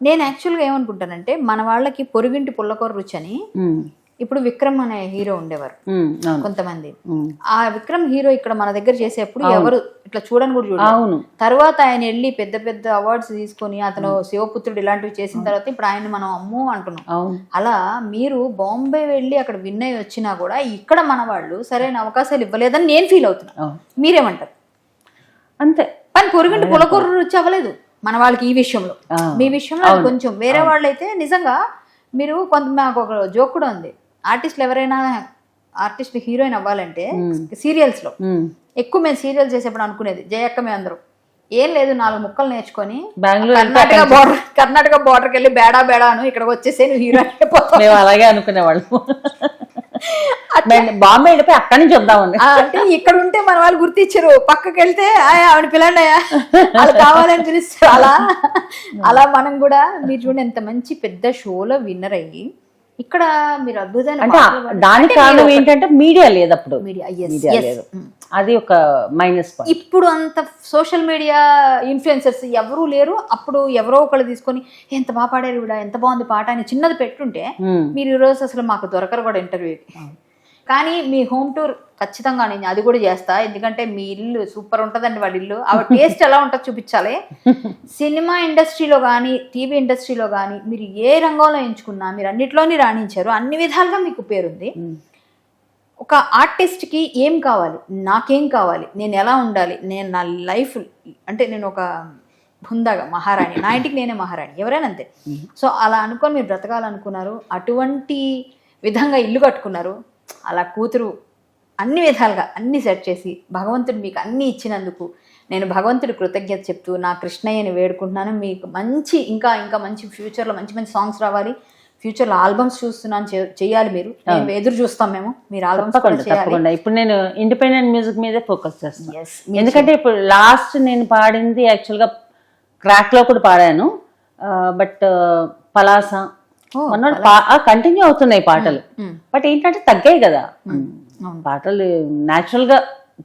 నేను యాక్చువల్గా ఏమనుకుంటానంటే మన వాళ్ళకి పొరుగింటి పుల్లకూర రుచి అని ఇప్పుడు విక్రమ్ అనే హీరో ఉండేవారు. కొంతమంది. ఆ విక్రమ్ హీరో ఇక్కడ మన దగ్గర చేసేప్పుడు ఎవరు ఇట్లా చూడని కూడా అవును. తర్వాత ఆయన వెళ్ళి పెద్ద పెద్ద అవార్డ్స్ తీసుకొని అతను శివపుత్రుడు ఇలాంటివి చేసిన తర్వాత ఇప్పుడు ఆయన మనం అమ్మో అంటున్నాం. అలా మీరు బాంబే వెళ్ళి అక్కడ విన్ అయ్యి వచ్చినా కూడా ఇక్కడ మన వాళ్ళు సరైన అవకాశాలు ఇవ్వలేదని నేను ఫీల్ అవుతున్నా. అవును. మీరేమంటారు? అంతే. కానీ పొరుగింటి పులకూర రుచి అవ్వలేదు. మన వాళ్ళకి ఈ విషయంలో. మీ విషయంలో కొంచెం వేరే వాళ్ళు అయితే నిజంగా మీరు కొంత మాకు ఒక జోక్ కూడా ఉంది. ఆర్టిస్టులు ఎవరైనా ఆర్టిస్ట్ హీరోయిన్ అవ్వాలంటే సీరియల్స్లో ఎక్కువ మేము సీరియల్ చేసేప్పుడు అనుకునేది జయక్క మేము అందరం. ఏం లేదు నాలుగు ముక్కలు నేర్చుకొని కర్ణాటక బార్డర్ కర్ణాటక బార్డర్కి వెళ్ళి బేడా బేడా అను ఇక్కడికి వచ్చేసే నువ్వు హీరోయిన్ అలాగే అనుకునేవాళ్ళం బాంబే వెళ్ళిపోయి అక్కడి నుంచి వద్దామని. ఆ, అంటే ఇక్కడ ఉంటే మన వాళ్ళు గుర్తించరు పక్కకి వెళ్తే "ఆయ్, ఆవిడ పిల్లండి వాళ్ళు కావాలని పిలుస్తారు. అలా అలా మనం కూడా మీరు చూడండి ఎంత మంచి పెద్ద షోలో విన్నర్ అయ్యి ఇక్కడ మీరు అద్భుతమైన అంటే. దానికి కారణం ఏంటంటే మీడియా లేదు అప్పుడు. మీడియా. లేదు. అది ఒక మైనస్ పాయింట్ ఇప్పుడు అంత సోషల్ మీడియా ఇన్ఫ్లుయెన్సర్స్ ఎవరూ లేరు. అప్పుడు ఎవరో ఒకళ్ళు తీసుకొని ఎంత బాగా పాడారు ఇవిడ ఎంత బాగుంది పాట అని చిన్నది పెట్టుంటే మీరు ఈరోజు అసలు మాకు దొరకరు కూడా ఇంటర్వ్యూకి కానీ మీ హోమ్ టూర్ ఖచ్చితంగా నేను అది కూడా చేస్తా. ఎందుకంటే మీ ఇల్లు సూపర్ ఉంటుందండి వాళ్ళ ఇల్లు. ఆ టేస్ట్ ఎలా ఉంటుందో చూపించాలి. సినిమా ఇండస్ట్రీలో కానీ టీవీ ఇండస్ట్రీలో కానీ మీరు ఏ రంగంలో ఎంచుకున్నా మీరు అన్నిట్లోని రాణించారు. అన్ని విధాలుగా మీకు పేరుంది. ఒక ఆర్టిస్ట్కి ఏం కావాలి? నాకేం కావాలి? నేను ఎలా ఉండాలి? నేను నా లైఫ్ అంటే నేను ఒక హుందాగా మహారాణి. నా ఇంటికి నేనే మహారాణి. ఎవరైనా అంతే. సో అలా అనుకొని మీరు బ్రతకాలనుకున్నారు. అటువంటి విధంగా ఇల్లు కట్టుకున్నారు. అలా కూతురు అన్ని విధాలుగా అన్ని సెట్ చేసి భగవంతుడు మీకు అన్ని ఇచ్చినందుకు నేను భగవంతుడి కృతజ్ఞత చెప్తూ నా కృష్ణయ్యని వేడుకుంటున్నాను. మీకు మంచి ఇంకా ఇంకా మంచి ఫ్యూచర్లో మంచి మంచి సాంగ్స్ రావాలి. ఫ్యూచర్లో ఆల్బమ్స్ చూస్తున్నాను చేయాలి మీరు. మేము ఎదురు చూస్తాం మేము. మీరు ఆల్బమ్స్ కూడా తప్పకుండా ఇప్పుడు నేను ఇండిపెండెంట్ మ్యూజిక్ మీదే ఫోకస్ చేస్తాను. ఎందుకంటే ఇప్పుడు లాస్ట్ నేను పాడింది యాక్చువల్గా క్రాక్లో కూడా పాడాను. బట్ పలాస Oh, కంటిన్యూ అవుతున్నాయి పాటలు. బట్ ఏంటంటే తగ్గాయి కదా. పాటలు న్యాచురల్గా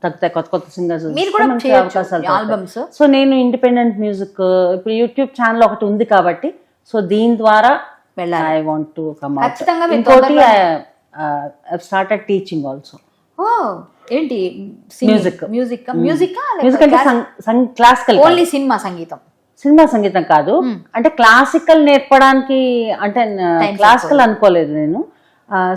తగ్గుతాయి కొత్త కొత్త సింగర్స్ మీరు కూడా చేయొచ్చు ఆల్బమ్స్ సో నేను ఇండిపెండెంట్ మ్యూజిక్ ఇప్పుడు యూట్యూబ్ ఛానల్ ఒకటి ఉంది కాబట్టి సో దీని ద్వారా వెళ్ళాలి. ఐ వాంట్ టు కమ్ ఇంకోటి స్టార్టెడ్ టీచింగ్ ఆల్సో ఏంటి? Music. మ్యూజిక్ మ్యూజిక్ మ్యూజిక్ అంటే క్లాసికల్ ఓన్లీ సినిమా సంగీతం. సినిమా సంగీతం కాదు. అంటే క్లాసికల్ నేర్పడానికి అంటే క్లాసికల్ అనుకోలేదు నేను.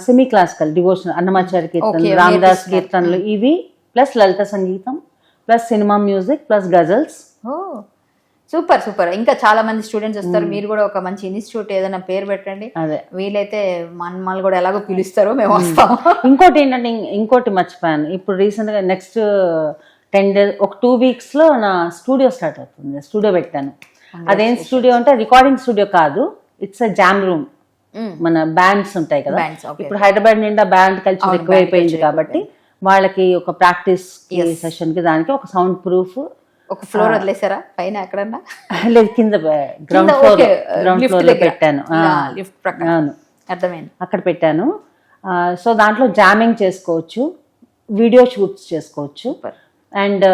సెమీ క్లాసికల్ డివోషన్ అన్నమాచారి కీర్తనలు రామదాస్ కీర్తనలు ఇవి ప్లస్ లలిత సంగీతం plus cinema music plus ghazals oh super super. ఇంకా చాలా మంది స్టూడెంట్స్ వస్తారు. మీరు కూడా ఒక మంచి ఇన్స్టిట్యూట్ ఏదైనా పేరు పెట్టండి. అదే. వీలైతే మమ్మల్ని కూడా ఎలాగో పిలుస్తారు మేము వస్తాం. ఇంకోటి ఏంటంటే ఇంకోటి మర్చిపోయాను. ఇప్పుడు రీసెంట్గా నెక్స్ట్ టెన్ డేస్ ఒక టూ వీక్స్లో నా స్టూడియో స్టార్ట్ అవుతుంది. స్టూడియో పెట్టాను అదేం స్టూడియో అంటే రికార్డింగ్ స్టూడియో కాదు. It's a jam room. మన బ్యాండ్స్ ఉంటాయి కదా. ఇప్పుడు హైదరాబాద్ నిండా బ్యాండ్ కల్చర్ ఎక్కువైపోయింది కాబట్టి వాళ్ళకి ఒక ప్రాక్టీస్ సెషన్కి దానికి ఒక సౌండ్ ప్రూఫ్ ఒక ఫ్లోర్ వదిలేసారా? పైన ఎక్కడన్నా? లేదు కింద గ్రౌండ్ ఫ్లోర్ గ్రౌండ్ ఫ్లోర్లో దగ్గర. పెట్టాను. అవును. అర్థమైంది. అక్కడ పెట్టాను. సో దాంట్లో జామింగ్ చేసుకోవచ్చు వీడియో షూట్స్ చేసుకోవచ్చు. అండ్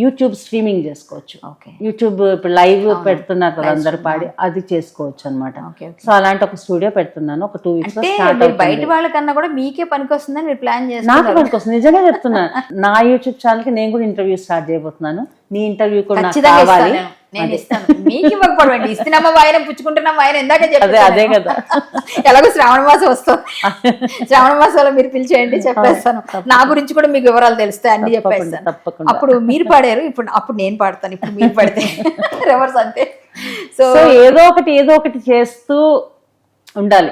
యూట్యూబ్ స్ట్రీమింగ్ చేసుకోవచ్చు. ఓకే. యూట్యూబ్ ఇప్పుడు లైవ్ పెడుతున్నారు కదా అందరు పాడి అది చేసుకోవచ్చు అనమాట ఓకే సో అలాంటి ఒక స్టూడియో పెడుతున్నాను. ఒక టూ వీక్స్ బయట వాళ్ళకన్నా కూడా మీకే పనికి వస్తుందని మీరు ప్లాన్ నాకు చేస్తున్నారు పనికొస్తుంది. నిజంగా చెప్తున్నా. నా యూట్యూబ్ ఛానల్కి నేను కూడా ఇంటర్వ్యూ స్టార్ట్ చేయబోతున్నాను. నీ ఇంటర్వ్యూ కూడా కావాలి. నేను. ఇస్తాను. మీకు ఇవ్వకపోవడం ఇస్తున్నామా వాయన పుచ్చుకుంటున్నాం వాయన ఇందాక అదే కదా. ఎలాగో శ్రావణ మాసం వస్తుంది. శ్రావణ మాసంలో మీరు పిలిచేయండి చెప్పేస్తాను. నా గురించి కూడా మీకు వివరాలు తెలుస్తాయి అన్ని చెప్పేస్తాను. అప్పుడు మీరు పాడారు ఇప్పుడు అప్పుడు నేను పాడతాను ఇప్పుడు మీరు పాడితే. రివర్స్ అంతే. సో ఏదో ఒకటి ఏదో ఒకటి చేస్తూ ఉండాలి.